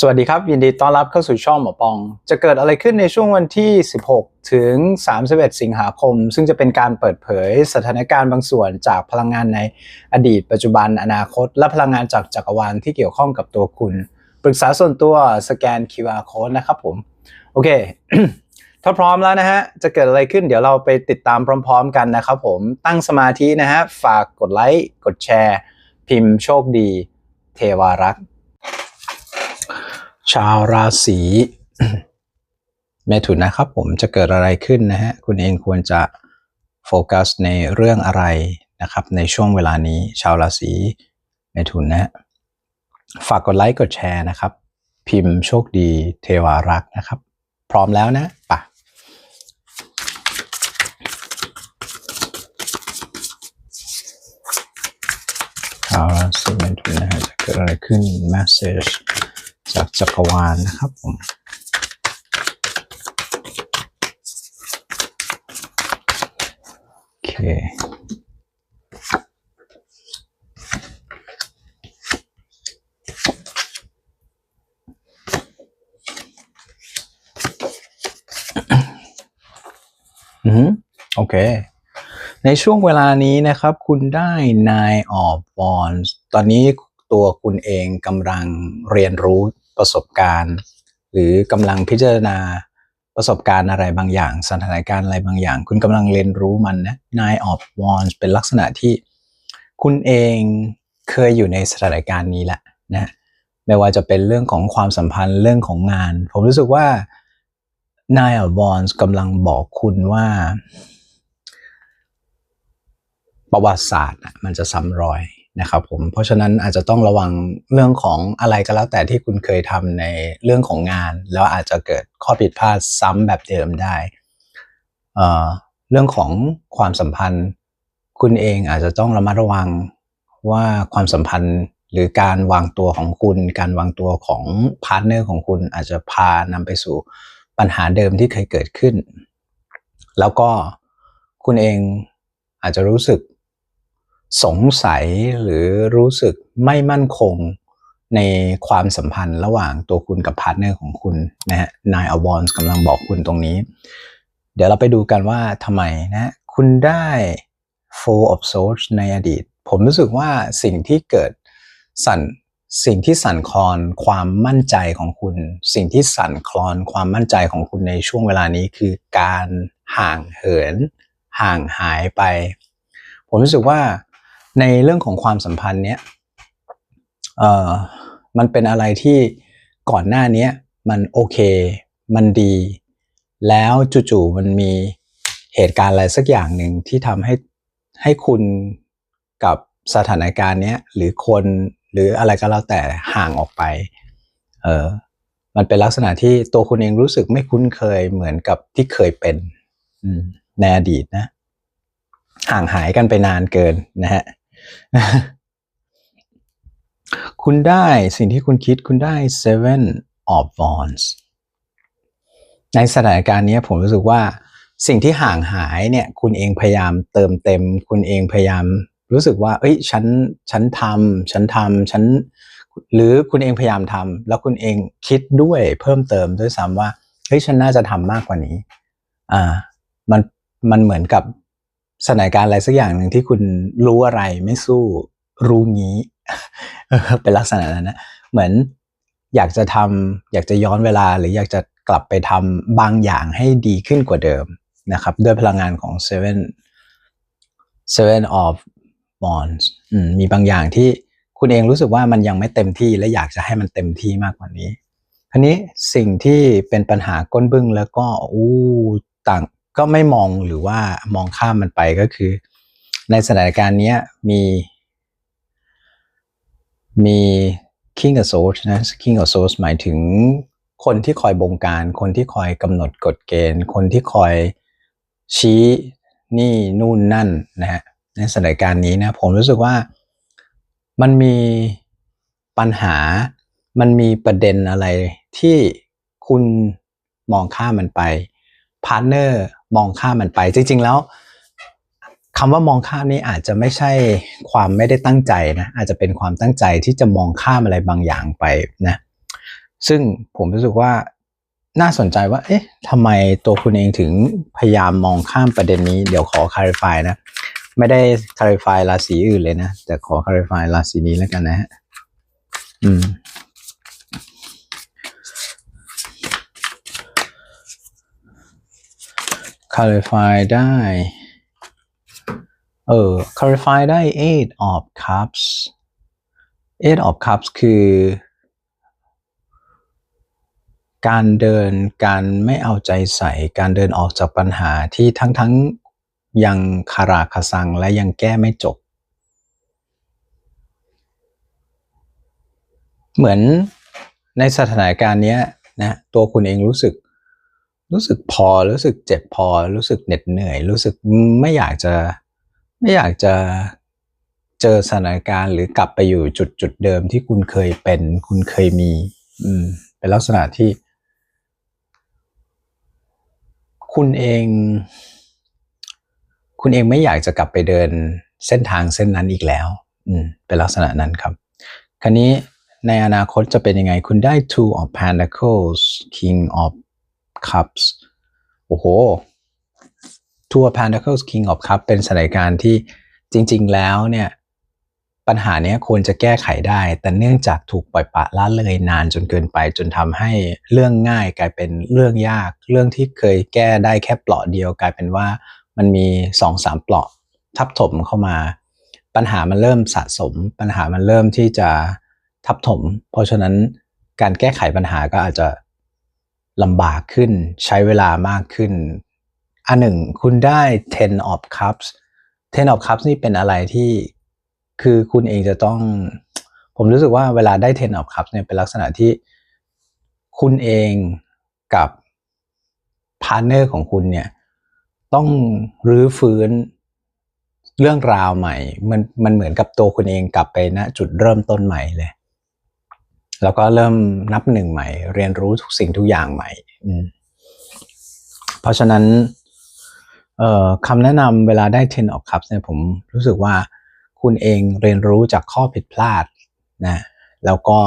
สวัสดีครับ ยินดีต้อนรับเข้าสู่ช่องหมอปอง จะเกิดอะไรขึ้นในช่วงวันที่ 16 ถึง 31 สิงหาคม ซึ่งจะเป็นการเปิดเผยสถานการณ์บางส่วนจากพลังงานในอดีต ปัจจุบันอนาคต และพลังงานจากจักรวาลที่เกี่ยวข้องกับตัวคุณ ปรึกษาส่วนตัวสแกน QR code นะครับผม โอเค ถ้าพร้อมแล้วนะฮะ จะเกิดอะไรขึ้นเดี๋ยวเราไปติดตามพร้อม ๆ กันนะครับผมตั้งสมาธินะฮะฝากกดไลค์กดแชร์ พิมพ์โชคดี เทวารักษ์ ชาวราศีเมถุนนะครับ ผมจะเกิดอะไรขึ้นนะฮะคุณเองควรจะโฟกัสในเรื่องอะไรนะครับ ในช่วงเวลานี้ ชาวราศีเมถุนนะฝากกดไลค์กดแชร์นะครับ พิมพ์โชคดีเทวารักษ์นะครับ พร้อมแล้วนะปะชาวราศีเมถุนนะฮะจะเกิดอะไรขึ้น message จากจักรวาลนะครับผมโอเคอืมโอเค ในช่วงเวลานี้นะครับ คุณได้ Nine of Wands ตอนนี้ตัวคุณเองกำลังเรียนรู้ ประสบการณ์ หรือกำลังพิจารณาประสบการณ์อะไรบางอย่าง สถานการณ์อะไรบางอย่าง คุณกำลังเรียนรู้มันนะ Nine of Wands เป็นลักษณะที่คุณเองเคยอยู่ในสถานการณ์นี้แหละนะไม่ว่าจะเป็นเรื่องของความสัมพันธ์เรื่องของงาน ผมรู้สึกว่า Nine of Wands กำลังบอกคุณว่า ประวัติศาสตร์มันจะซ้ำรอย นะครับผมเพราะฉะนั้นอาจจะต้องระวังเรื่องของอะไรก็แล้วแต่ที่คุณเคยทำในเรื่องของงาน แล้วอาจจะเกิดข้อผิดพลาดซ้ำแบบเดิมได้เอ่อเรื่องของความสัมพันธ์ คุณเองอาจจะต้องระมัดระวังว่าความสัมพันธ์หรือการวางตัวของคุณ การวางตัวของพาร์ทเนอร์ของคุณอาจจะพานำไปสู่ปัญหาเดิมที่เคยเกิดขึ้น แล้วก็คุณเองอาจจะรู้สึก สงสัยหรือรู้สึกไม่มั่นคงในความสัมพันธ์ระหว่างตัวคุณกับพาร์ทเนอร์ของคุณนะฮะนายอวอนส์กำลังบอกคุณตรงนี้ เดี๋ยวเราไปดูกันว่าทำไมนะคุณได้ Four of Swords ในอดีต ผมรู้สึกว่าสิ่งที่เกิดสั่นสิ่งที่สั่นคลอนความมั่นใจของคุณ สิ่งที่สั่นคลอนความมั่นใจของคุณในช่วงเวลานี้คือการห่างเหิน ห่างหายไป ผมรู้สึกว่า ในเรื่องของความสัมพันธ์เนี้ยเอ่อมันเป็นอะไรที่ก่อนหน้านี้มันโอเค มันดี แล้วจู่ๆมันมีเหตุการณ์อะไรสักอย่างหนึ่งที่ทำให้ให้คุณกับสถานการณ์เนี้ยหรือคนหรืออะไรก็แล้วแต่ห่างออกไป เออมันเป็นลักษณะที่ตัวคุณเองรู้สึกไม่คุ้นเคยเหมือนกับที่เคยเป็นในอดีตนะ ห่างหายกันไปนานเกินนะฮะ คุณได้สิ่งที่คุณคิดคุณได้ seven of wands ในสถานการณ์นี้ผมรู้สึกว่าสิ่งที่ห่างหายเนี่ยคุณเองพยายามเติมเต็ม คุณเองพยายามรู้สึกว่า เอ้ยฉันฉันทำฉันทำฉันหรือคุณเองพยายามทำแล้วคุณเองคิดด้วยเพิ่มเติมด้วยซ้ำว่าเฮ้ยฉันน่าจะทำมากกว่านี้ อ่า มันมันเหมือนกับ สถานการณ์อะไรสักอย่างหนึ่งที่คุณรู้อะไรไม่สู้รู้งี้เป็นลักษณะนั้นนะเหมือนอยากจะทำอยากจะย้อนเวลาหรืออยากจะกลับไปทำบางอย่างให้ดีขึ้นกว่าเดิมนะครับ ด้วยพลังงานของ seven seven of wands อืมมีบางอย่างที่คุณเองรู้สึกว่ามันยังไม่เต็มที่และอยากจะให้มันเต็มที่มากกว่านี้ทีนี้สิ่งที่เป็นปัญหาก้นบึ้งแล้วก็อู้ต่าง ก็ไม่มองหรือว่ามองข้ามมันไปก็คือ ในสถานการณ์นี้มีมี King of Swords นะ King of Swords หมายถึงคนที่คอยบงการ คนที่คอยกำหนดกฎเกณฑ์ คนที่คอยชี้นี่นู่นนั่นนะฮะในสถานการณ์นี้นะผมรู้สึกว่ามันมีปัญหา มันมีประเด็นอะไรที่คุณมองข้ามมันไปพาร์ทเนอร์ มองข้ามมันไป จริง ๆ แล้วคำว่ามองข้ามนี้อาจจะไม่ใช่ความไม่ได้ตั้งใจนะอาจจะเป็นความตั้งใจที่จะมองข้ามอะไรบางอย่างไปนะซึ่งผมรู้สึกว่าน่าสนใจว่า เอ๊ะทำไมตัวคุณเองถึงพยายามมองข้ามประเด็นนี้ เดี๋ยวขอ clarify นะ ไม่ได้ clarify ราศีอื่นเลยนะ แต่ขอ clarify ราศีนี้แล้วกันนะฮะ อืม clarify ได้ เออ clarify ได้ eight of cups eight of cups คือ การเดินการไม่เอาใจใส่ การเดินออกจากปัญหาที่ทั้งทั้งๆยังคาราคาซังและยังแก้ไม่จบ เหมือนในสถานการณ์เนี้ยนะตัวคุณเองรู้สึก รู้สึกพอรู้สึกเจ็บพอ รู้สึกเหน็ดเหนื่อย รู้สึกไม่อยากจะไม่อยากจะเจอสถานการณ์หรือกลับไปอยู่จุดจุดเดิมที่คุณเคยเป็น คุณเคยมี อืม เป็นลักษณะที่ คุณเอง คุณเองไม่อยากจะกลับไปเดินเส้นทางเส้นนั้นอีกแล้ว อืม เป็นลักษณะนั้นครับ คราวนี้ในอนาคตจะเป็นยังไง คุณได้ two of pentacles king of cups โอ้โห two of pentacles king of cups เป็นสถานการณ์ที่จริง ๆ แล้วเนี่ยปัญหานี้ควรจะแก้ไขได้ แต่เนื่องจากถูกปล่อยปละละเลยนานจนเกินไป จนทำให้เรื่องง่ายกลายเป็นเรื่องยาก เรื่องที่เคยแก้ได้แค่เปลาะเดียว กลายเป็นว่ามันมีสองสามเปลาะทับถมเข้ามา ปัญหามันเริ่มสะสม ปัญหามันเริ่มที่จะทับถม เพราะฉะนั้นการแก้ไขปัญหาก็อาจจะ ลำบากขึ้น ใช้เวลามากขึ้น อันหนึ่งคุณได้ ten of cups ten of cups นี่เป็นอะไรที่คือคุณเองจะต้อง ผมรู้สึกว่าเวลาได้ ten of cups เนี่ยเป็นลักษณะที่คุณเองกับพาร์เนอร์ของคุณเนี่ยต้องรื้อฟื้นเรื่องราวใหม่ มันมันเหมือนกับตัวคุณเองกลับไปณจุดเริ่มต้นใหม่เลย แล้วก็เริ่มนับหนึ่งใหม่ เรียนรู้ทุกสิ่งทุกอย่างใหม่เพราะฉะนั้นคำแนะนำเวลาได้ ten of cups เนี่ยผมรู้สึกว่าคุณเองเรียนรู้จากข้อผิดพลาดนะแล้วก็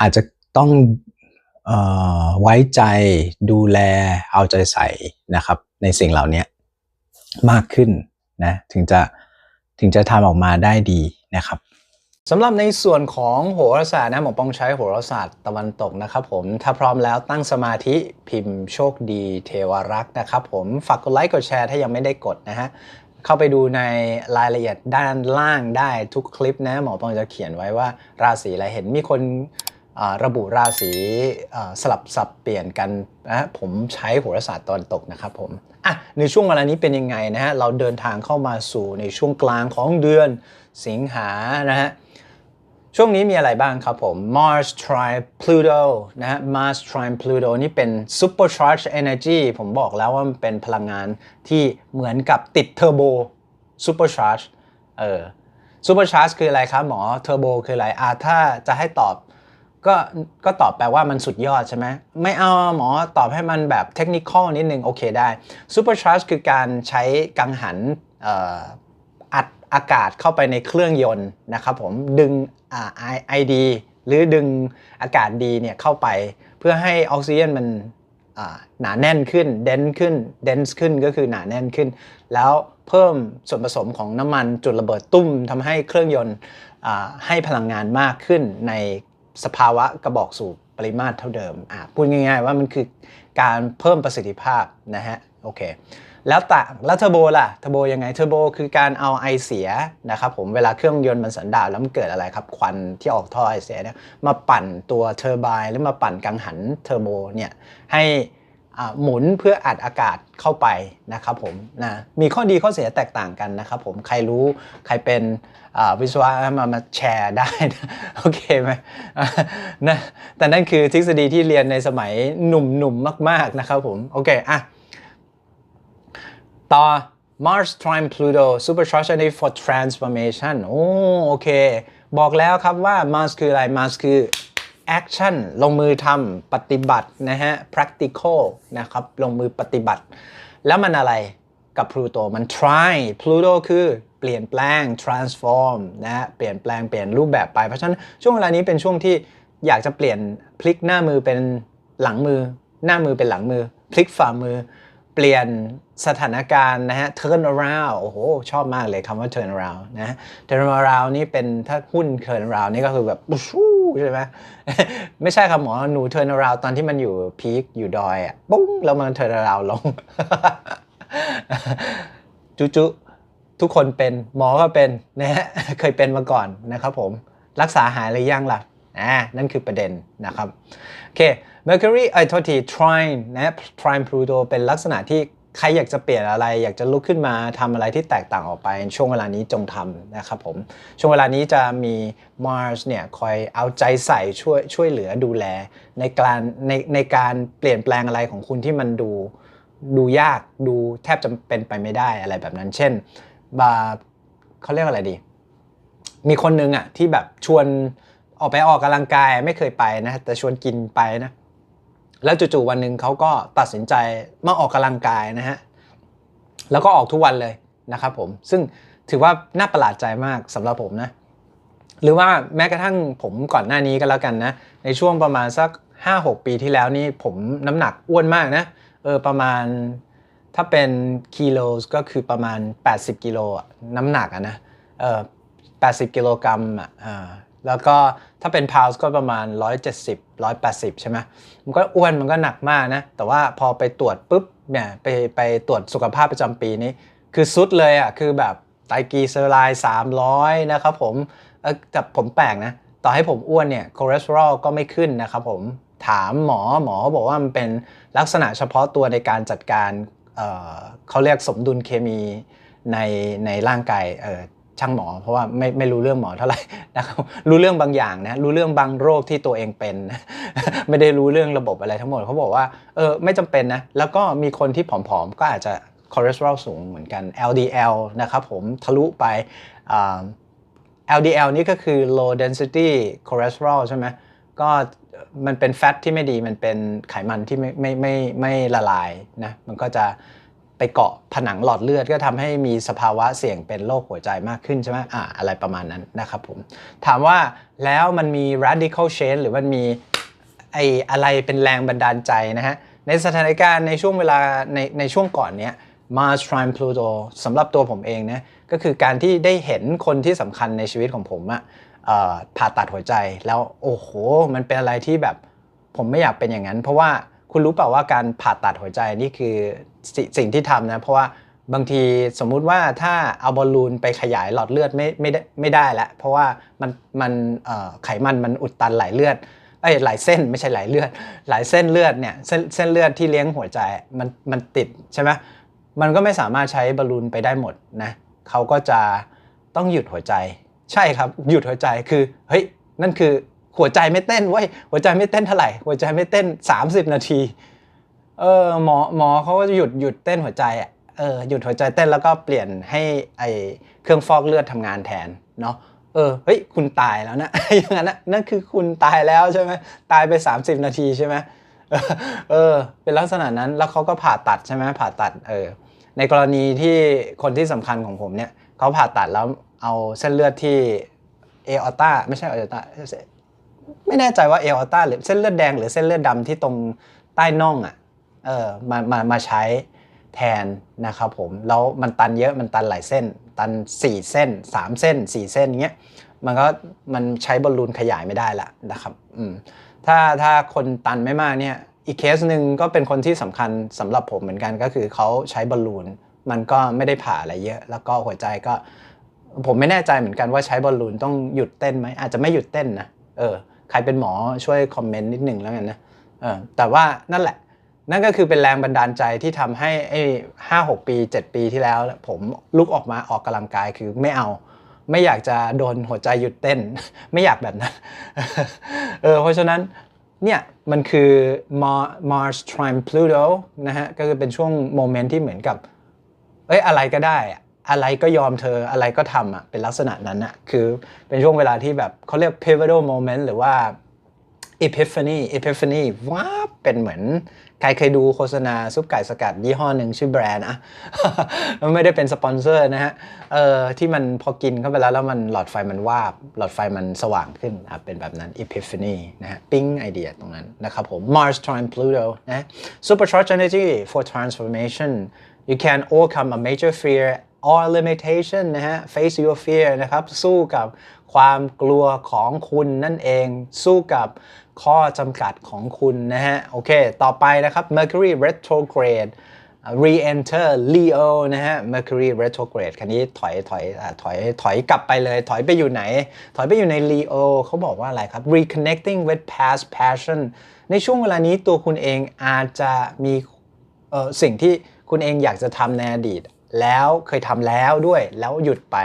อาจจะต้องออไว้ใจดูแลเอาใจใส่นะครับ ในสิ่งเหล่านี้มากขึ้นนะถึงจะถึงจะทำออกมาได้ดีนะครับ สำหรับในส่วนของโหราศาสตร์นะหมอปองใช้โหราศาสตร์ตะวันตกนะครับผมถ้าพร้อมแล้วตั้งสมาธิพิมพ์โชคดีเทวรักษ์นะครับผมฝากกดไลค์กดแชร์ถ้ายังไม่ได้กดนะฮะเข้าไปดูในรายละเอียดด้านล่างได้ทุกคลิปนะหมอปองจะเขียนไว้ว่าราศีอะไรเห็นมีคนระบุราศีสลับสับเปลี่ยนกันนะผมใช้โหราศาสตร์ตะวันตกนะครับผมอะในช่วงเวลานี้เป็นยังไงนะฮะเราเดินทางเข้ามาสู่ในช่วงกลางของเดือนสิงหานะฮะ ช่วงนี้มีอะไรบ้างครับผม Mars trine Pluto นะฮะ Mars trine Pluto นี่เป็น supercharged energy ผมบอกแล้วว่ามันเป็นพลังงานที่เหมือนกับติดเทอร์โบ supercharge เออ supercharge คืออะไรครับหมอเทอร์โบคืออะไรอ่าถ้าจะให้ตอบก็ก็ตอบแปลว่ามันสุดยอดใช่ไหมไม่เอาหมอตอบให้มันแบบเทคนิคอลนิดนึง โอเคได้ Supercharge คือการใช้กังหันอ,อ,อัดอากาศเข้าไปในเครื่องยนต์นะครับผมดึงไอดีหรือดึงอากาศดีเนี่ยเข้าไป เพื่อให้ออกซิเจนมันหนาแน่นขึ้นเดนขึ้นเดนส์ขึ้นก็คือหนาแน่นขึ้น แล้วเพิ่มส่วนผสมของน้ำมันจุดระเบิดตุ้มทำให้เครื่องยนต์ให้พลังงานมากขึ้นในสภาวะกระบอกสูบปริมาตรเท่าเดิมพูดง่ายๆว่ามันคือการเพิ่มประสิทธิภาพนะฮะโอเค แล้วแต่แล้วเทอร์โบล่ะเทอร์โบยังไงเทอร์โบคือการเอาไอเสียนะครับผมเวลาเครื่องยนต์มันสันดาปแล้วมันเกิดอะไรครับ ควันที่ออกท่อไอเสียเนี่ยมาปั่นตัวเทอร์ไบน์หรือมาปั่นกังหันเทอร์โบเนี่ยให้อ่าหมุนเพื่ออัดอากาศเข้าไปนะครับผมนะมีข้อดีข้อเสียแตกต่างกันนะครับผมใครรู้ใครเป็นอ่าวิศวะมามาแชร์ได้นะโอเคไหมนะแต่นั่นคือทฤษฎีที่เรียนในสมัยหนุ่มๆมาก ๆนะครับผมโอเคอะ ต่อ Mars trine Pluto supercharged energy for transformation โอ้โอเค บอกแล้วครับว่า Mars คืออะไร Mars คือ action ลงมือทำปฏิบัตินะฮะ practical นะครับ ลงมือปฏิบัติ แล้วมันอะไรกับ Pluto มัน trine Pluto คือเปลี่ยนแปลง transform นะฮะ เปลี่ยนแปลงเปลี่ยนรูปแบบไป เพราะฉะนั้นช่วงเวลานี้เป็นช่วงที่อยากจะเปลี่ยนพลิกหน้ามือเป็นหลังมือ หน้ามือเป็นหลังมือ พลิกฝ่ามือ เปลี่ยนสถานการณ์นะฮะ turn around โอ้โห ชอบมากเลยคำว่า turn around นะ turn around นี่เป็นถ้าหุ้น turn around นี่ก็คือแบบปุ๊ชูใช่ไหมไม่ใช่ครับหมอหนู turn around ตอนที่มันอยู่พีคอยู่ดอยอะปุ้งแล้วมัน turn around ลง จุจุทุกคนเป็นหมอก็เป็นนะฮะเคยเป็นมาก่อนนะครับผม รักษาหายหรือยังล่ะอ่านั่นคือประเด็นนะครับโอเค Mercury ไอ้ยโทษที Trine นะ Trine Pluto เป็นลักษณะที่ใครอยากจะเปลี่ยนอะไร อยากจะลุกขึ้นมาทำอะไรที่แตกต่างออกไป ช่วงเวลานี้จงทำนะครับผม ช่วงเวลานี้จะมี Mars เนี่ยคอยเอาใจใส่ช่วยช่วยเหลือดูแล ในการในในการเปลี่ยนแปลงอะไรของคุณที่มันดูดูยากดูแทบจะเป็นไปไม่ได้อะไรแบบนั้น เช่นบาเขาเรียกว่าอะไรดี มีคนนึงอะที่แบบชวนออกไปออกกำลังกายไม่เคยไปนะ แต่ชวนกินไปนะ แล้วจู่ๆวันหนึ่งเขาก็ตัดสินใจมาออกกำลังกายนะฮะแล้วก็ออกทุกวันเลยนะครับผมซึ่งถือว่าน่าประหลาดใจมากสำหรับผมนะหรือว่าแม้กระทั่งผมก่อนหน้านี้ก็แล้วกันนะ ในช่วงประมาณสัก 5-6 ปีที่แล้วนี่ผมน้ำหนักอ้วนมากนะเออประมาณถ้าเป็นกิโลก็คือประมาณ 80 กิโลน้ำหนักอะนะเออ80 กิโลกรัมอะ แล้วก็ถ้าเป็นพาวส์ก็ประมาณ 170 180 ใช่ไหมมันก็อ้วนมันก็หนักมากนะ แต่ว่าพอไปตรวจปุ๊บเนี่ยไปไปตรวจสุขภาพประจำปีนี้ คือสุดเลยอะ คือแบบไตรกลีเซอร์ไรด์300 นะครับผมแต่ผมแปลกนะ ต่อให้ผมอ้วนเนี่ยคอเลสเตอรอลก็ไม่ขึ้นนะครับผมถามหมอหมอบอกว่ามันเป็นลักษณะเฉพาะตัวในการจัดการเเขาเรียกสมดุลเคมีในในร่างกายเช่างหมอ เพราะว่าไม่ไม่รู้เรื่องหมอเท่าไหร่นะครับรู้เรื่องบางอย่างนะรู้เรื่องบางโรคที่ตัวเองเป็น ไม่ได้รู้เรื่องระบบอะไรทั้งหมดเขาบอกว่าเออไม่จำเป็นนะแล้วก็มีคนที่ผอมๆก็อาจจะคอเลสเตอรอลสูงเหมือนกัน LDL นะครับผมทะลุไป LDL นี่ก็คือ low density cholesterol ใช่ไหมก็มันเป็นแฟตที่ไม่ดีมันเป็นไขมันที่ไม่ไม่ไม่ไม่ละลายนะมันก็จะ ไปเกาะผนังหลอดเลือดก็ทำให้มีสภาวะเสี่ยงเป็นโรคหัวใจมากขึ้นใช่ไหมอ่าอะไรประมาณนั้นนะครับผม ถามว่าแล้วมันมี radical change หรือมันมีไออะไรเป็นแรงบันดาลใจนะฮะ ในสถานการณ์ในช่วงเวลาในในช่วงก่อนเนี้ย Mars Trine Pluto สำหรับตัวผมเองนะก็คือการที่ได้เห็นคนที่สำคัญในชีวิตของผมอะเอ่อผ่าตัดหัวใจแล้วโอ้โห มันเป็นอะไรที่แบบผมไม่อยากเป็นอย่างนั้น เพราะว่า คุณรู้เปล่าว่าการผ่าตัดหัวใจนี่คือสสิ่งที่ทำนะ เพราะว่าบางทีสมมุติว่าถ้าเอาบอลลูนไปขยายหลอดเลือดไม่ไม่ได้ไม่ได้แล้วเพราะว่ามันมันไขมันมันอุดตันไหลเลือดเอ้ยหลายเส้นไม่ใช่หลายเลือด หลายเส้นเลือดเนี่ยเส้นเส้นเลือดที่เลี้ยงหัวใจมันมันติดใช่ไหมมันก็ไม่สามารถใช้บอลลูนไปได้หมดนะเขาก็จะต้องหยุดหัวใจ ใช่ครับหยุดหัวใจคือเฮ้ยนั่นคือ หัวใจไม่เต้นเว้ยหัวใจไม่เต้นเท่าไหร่ หัวใจไม่เต้น 30 นาที เออหมอหมอเขาก็จะหยุดหยุดเต้นหัวใจอะเออหยุดหัวใจเต้นแล้วก็เปลี่ยนให้ไอเครื่องฟอกเลือดทำงานแทนเนาะเออเฮ้ยคุณตายแล้วนะอย่างนั้นนะนั่นคือคุณตายแล้วใช่ไหมตายไป 30 นาทีใช่ไหมเออ เป็นลักษณะนั้นแล้วเขาก็ผ่าตัดใช่ไหมผ่าตัดเออในกรณีที่คนที่สำคัญของผมเนี่ยเขาผ่าตัดแล้วเอาเส้นเลือดที่เอออต้าไม่ใช่เอออต้า ไม่แน่ใจว่าเอออต้าหรือเส้นเลือดแดงหรือเส้นเลือดดำที่ตรงใต้น่องอะเออมามามาใช้แทนนะครับผมแล้วมันตันเยอะมันตันหลายเส้น ตัน 4 เส้น 3 เส้น 4 เส้นเงี้ยมันก็มันใช้บอลลูนขยายไม่ได้ละนะครับอืมถ้าถ้าคนตันไม่มากเนี่ยอีกเคสหนึ่งก็เป็นคนที่สำคัญสำหรับผมเหมือนกันก็คือเขาใช้บอลลูนมันก็ไม่ได้ผ่าอะไรเยอะ แล้วก็หัวใจก็ ผมไม่แน่ใจเหมือนกันว่าใช้บอลลูนต้องหยุดเต้นไหมอาจจะไม่หยุดเต้นนะเออ ใครเป็นหมอช่วยคอมเมนต์นิดหนึ่งแล้วกันนะเออแต่ว่านั่นแหละ นั่นก็คือเป็นแรงบันดาลใจที่ทำให้ไอ้ห้าหกปี7ปีที่แล้ว ผมลุกออกมาออกกำลังกายคือไม่เอา ไม่อยากจะโดนหัวใจหยุดเต้น ไม่อยากแบบนั้นเออเพราะฉะนั้นเนี่ยมันคือ Mar- Mars Trine Pluto นะฮะก็คือเป็นช่วงโมเมนต์ที่เหมือนกับเอ้ยอะไรก็ได้อะ อะไรก็ยอมเธออะไรก็ทำอะเป็นลักษณะนั้นอะคือเป็นช่วงเวลาที่แบบเขาเรียก pivotal moment หรือว่า epiphany epiphany ว้าเป็นเหมือนใครเคยดูโฆษณาซุปไก่สกัดยี่ห้อหนึ่งชื่อแบรนด์อะไม่ได้เป็นสปอนเซอร์นะฮะเออที่มันพอกินเข้าไปแล้วแล้วมันหลอดไฟมันวาบ หลอดไฟมันสว่างขึ้นอะเป็นแบบนั้น epiphany นะฮะปิ๊งไอเดียตรงนั้นนะครับผม Mars Trine Pluto นะ supercharged energy for transformation you can overcome a major fear or limitation นะฮะ face your fear นะครับ สู้กับความกลัวของคุณนั่นเอง สู้กับข้อจำกัดของคุณนะฮะ โอเค ต่อไปนะครับ Mercury retrograde re-enter Leo นะฮะ Mercury retrograde คันนี้ถอยถอยถอยถอยกลับไปเลย ถอยไปอยู่ไหน ถอยไปอยู่ใน Leo เขาบอกว่าอะไรครับ reconnecting with past passion ในช่วงเวลานี้ตัวคุณเองอาจจะมีสิ่งที่คุณเองอยากจะทำในอดีต แล้วเคยทำแล้วด้วยแล้วหยุดไป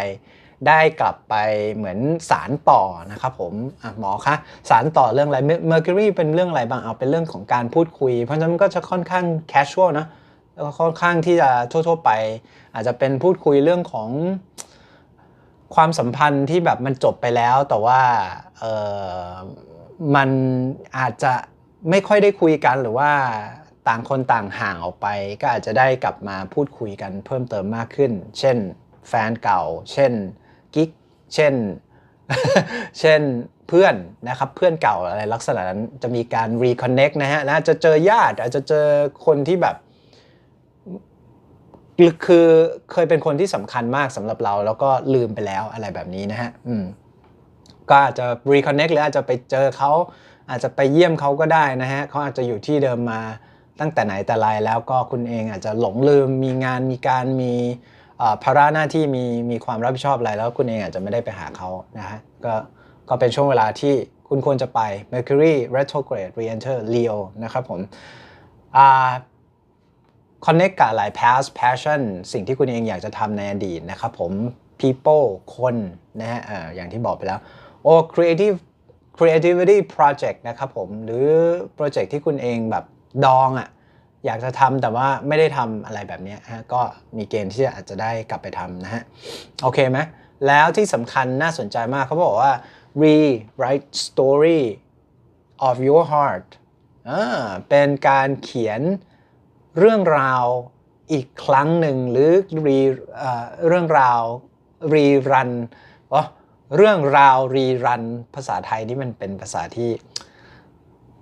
ได้กลับไปเหมือนสารต่อนะครับผมหมอคะสารต่อเรื่องอะไร Mercury เป็นเรื่องอะไรบ้างเอาเป็นเรื่องของการพูดคุย เพราะฉะนั้นก็จะค่อนข้าง casual นะแล้วก็ค่อนข้างที่จะทั่วๆไป อาจจะเป็นพูดคุยเรื่องของความสัมพันธ์ที่แบบมันจบไปแล้ว แต่ว่ามันอาจจะไม่ค่อยได้คุยกันหรือว่า ต่างคนต่างห่างออกไป ก็อาจจะได้กลับมาพูดคุยกันเพิ่มเติมมากขึ้น เช่น แฟนเก่า เช่นกิ๊ก เช่น เช่นเพื่อนนะครับเพื่อนเก่าอะไรลักษณะนั้นจะมีการ reconnect นะฮะและจจะเจอญาติอาจจะเจอคนที่แบบคือเคยเป็นคนที่สำคัญมากสำหรับเราแล้วก็ลืมไปแล้วอะไรแบบนี้นะฮะอืมก็อาจจะ reconnect หรืออาจจะไปเจอเขาอาจจะไปเยี่ยมเขาก็ได้นะฮะเขาอาจจะอยู่ที่เดิมมา ตั้งแต่ไหนแต่ไรแล้วก็คุณเองอาจจะหลงลืมมีงานมีการมีภาระหน้าที่มีมีความรับผิดชอบอะไรแล้วคุณเองอาจจะไม่ได้ไปหาเขานะฮะก็ก็เป็นช่วงเวลาที่คุณควรจะไป Mercury retrograde re-enter Leo นะครับผมอ่า connect กับหลาย past passion สิ่งที่คุณเองอยากจะทำในอดีตนะครับผม people คนนะฮะเอ่ออย่างที่บอกไปแล้ว or creative creativity project นะครับผม หรือโปรเจกต์ที่คุณเองแบบ ดองอะ่ะอยากจะทำแต่ว่าไม่ได้ทำอะไรแบบนี้ฮะก็มีเกณฑ์ที่อาจจะได้กลับไปทำนะฮะโอเคไหมแล้วที่สำคัญน่าสนใจมากเขาบอกว่า rewrite story of your heart อ่าเป็นการเขียนเรื่องราวอีกครั้งหนึ่งหรือรีเรื่องราวรีรันเรื่องราวรีรันภาษาไทยนี่มันเป็นภาษาที่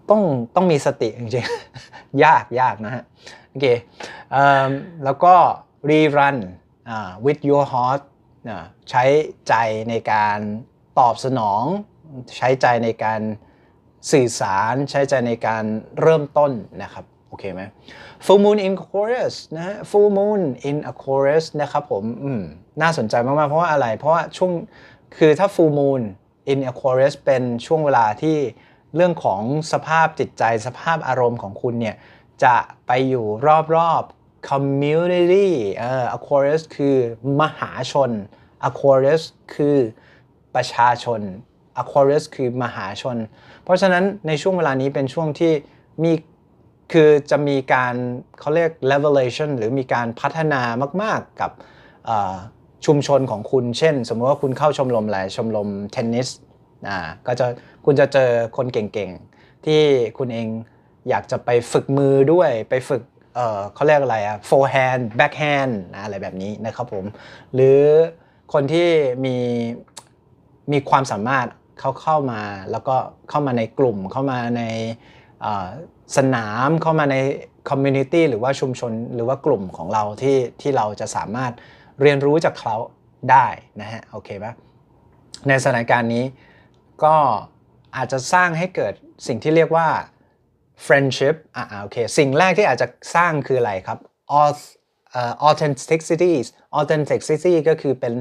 ต้องต้องมีสติจริงๆ ยากยากนะฮะโอเคเอิ่มแล้วก็รีรัน with your heart ใช้ใจในการตอบสนอง ใช้ใจในการสื่อสารใช้ใจในการเริ่มต้นนะครับโอเคไหม Full Moon in Chorus นะฮะ Full Moon in a Chorus นะครับผมอืมน่าสนใจมาก ๆ เพราะว่าอะไร เพราะว่าช่วงคือถ้า Full Moon in a Chorus เป็นช่วงเวลาที่ เรื่องของสภาพจิตใจสภาพอารมณ์ของคุณเนี่ย จะไปอยู่รอบๆ community เอ่อ Aquarius คือมหาชน Aquarius คือประชาชน Aquarius คือมหาชน เพราะฉะนั้นในช่วงเวลานี้เป็นช่วงที่มีคือจะมีการเขาเรียก levelation หรือมีการพัฒนามาก ๆ กับชุมชนของคุณ เช่น สมมติว่าคุณเข้าชมรมอะไรชมรมเทนนิส อ่าก็จะคุณจะเจอคนเก่งๆ ที่คุณเองอยากจะไปฝึกมือด้วยไปฝึกเอ่อเขาเรียกอะไรอะ forehand backhand นะอะไรแบบนี้นะครับผม หรือคนที่มีมีความสามารถเขาเข้ามาแล้วก็เข้ามาในกลุ่มเข้ามาในสนามเข้ามาในคอมมูนิตี้หรือว่าชุมชนหรือว่ากลุ่มของเราที่ที่เราจะสามารถเรียนรู้จากเขาได้นะฮะโอเคปะในสถานการณ์นี้ ก็อาจจะสร้างให้เกิดสิ่งที่เรียกว่า friendship อ่าโอเค สิ่งแรกที่อาจจะสร้างคืออะไรครับ authenticity authenticity ก็คือเป็น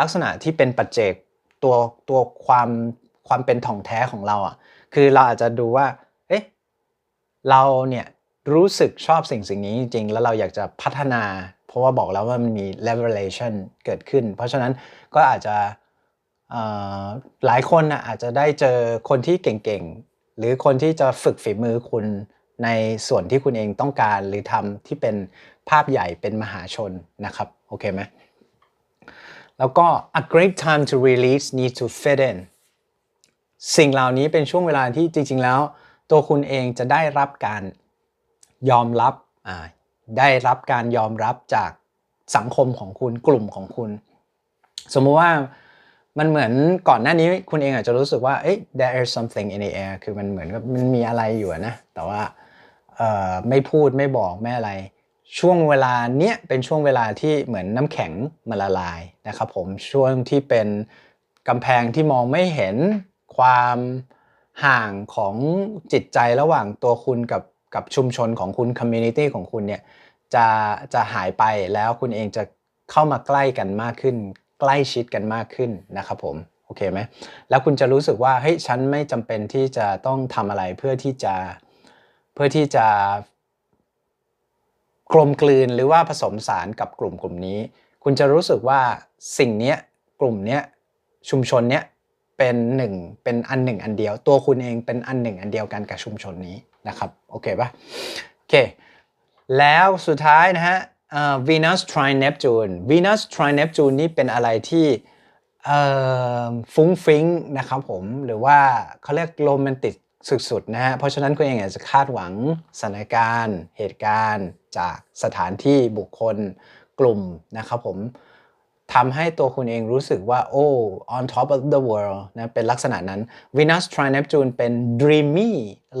ลักษณะที่เป็นปัจเจกตัวตัวความความเป็นถ่องแท้ของเราอะ คือเราอาจจะดูว่า เอ๊ะ เราเนี่ยรู้สึกชอบสิ่งสิ่งนี้จริง แล้วเราอยากจะพัฒนา เพราะว่าบอกแล้วว่ามันมี levelation เกิดขึ้น เพราะฉะนั้นก็อาจจะ หลายคนนะอาจจะได้เจอคนที่เก่งๆ หรือคนที่จะฝึกฝีมือคุณในส่วนที่คุณเองต้องการหรือทำที่เป็นภาพใหญ่เป็นมหาชนนะครับโอเคไหมแล้วก็ a great time to release need to fit in สิ่งเหล่านี้เป็นช่วงเวลาที่จริง ๆ แล้ว ตัวคุณเองจะได้รับการยอมรับได้รับการยอมรับจากสังคมของคุณกลุ่มของคุณ สมมุติว่า มันเหมือนก่อนหน้านี้คุณเองอาจจะรู้สึกว่า เอ้ย there is something in the air คือมันเหมือนกับมันมีอะไรอยู่นะ แต่ว่าไม่พูดไม่บอกไม่อะไร ช่วงเวลาเนี้ยเป็นช่วงเวลาที่เหมือนน้ำแข็งมันละลายนะครับผมช่วงที่เป็นกำแพงที่มองไม่เห็นความห่างของจิตใจระหว่างตัวคุณกับกับชุมชนของคุณคอมมูนิตี้ของคุณเนี่ยจะจะหายไปแล้วคุณเองจะเข้ามาใกล้กันมากขึ้น ใกล้ชิดกันมากขึ้นนะครับผมโอเคไหมแล้วคุณจะรู้สึกว่าเฮ้ยฉันไม่จำเป็นที่จะต้องทำอะไรเพื่อที่จะเพื่อที่จะกลมกลืนหรือว่าผสมสารกับกลุ่มกลุ่มนี้ คุณจะรู้สึกว่าสิ่งนี้กลุ่มเนี้ยชุมชนเนี้ยเป็นหนึ่งเป็นอันหนึ่งอันเดียว ตัวคุณเองเป็นอันหนึ่งอันเดียวกันกับชุมชนนี้นะครับโอเคปะโอเค แล้วสุดท้ายนะฮะ เอ่อ Venus trine Neptune Venus trine Neptune นี่เป็นอะไรที่ฟุ้งฟิ้งนะครับผมหรือว่าเขาเรียกโรแมนติกสุดๆนะฮะเพราะฉะนั้นคุณเองอาจจะคาดหวังสถานการณ์ เหตุการณ์จากสถานที่บุคคลกลุ่มนะครับผมทำให้ตัวคุณเองรู้สึกว่าโอ้ on top of the world นะเป็นลักษณะนั้น Venus trine Neptune เป็น dreamy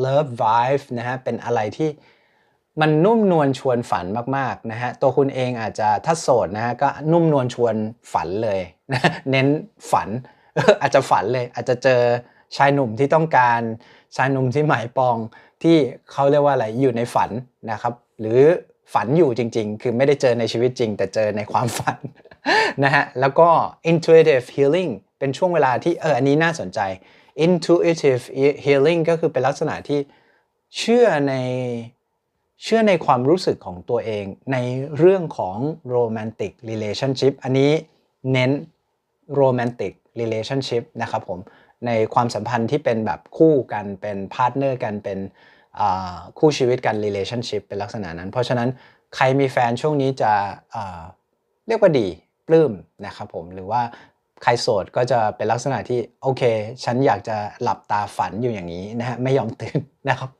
love vibe นะฮะเป็นอะไรที่ มันนุ่มนวลชวนฝันมากๆนะฮะตัวคุณเองอาจจะถ้าโสดนะฮะก็นุ่มนวลชวนฝันเลยนะเน้นฝันอาจจะฝันเลย อาจจะเจอชายหนุ่มที่ต้องการชายหนุ่มที่หมายปองที่เขาเรียกว่าอะไรอยู่ในฝันนะครับ หรือฝันอยู่จริง ๆ คือไม่ได้เจอในชีวิตจริง แต่เจอในความฝันนะฮะแล้วก็ intuitive healing เป็นช่วงเวลาที่เอออันนี้น่าสนใจ intuitive healing ก็คือเป็นลักษณะที่เชื่อใน เชื่อในความรู้สึกของตัวเองในเรื่องของ romantic relationship อันนี้เน้น romantic relationship นะครับผมในความสัมพันธ์ที่เป็นแบบคู่กันเป็นพาร์ทเนอร์กันเป็นคู่ชีวิตกัน relationship เป็นลักษณะนั้น เพราะฉะนั้นใครมีแฟนช่วงนี้จะเรียกว่าดีปลื้มนะครับผมหรือว่าใครโสดก็จะเป็นลักษณะที่โอเค ฉันอยากจะหลับตาฝันอยู่อย่างนี้นะฮะไม่ยอมตื่นนะครับ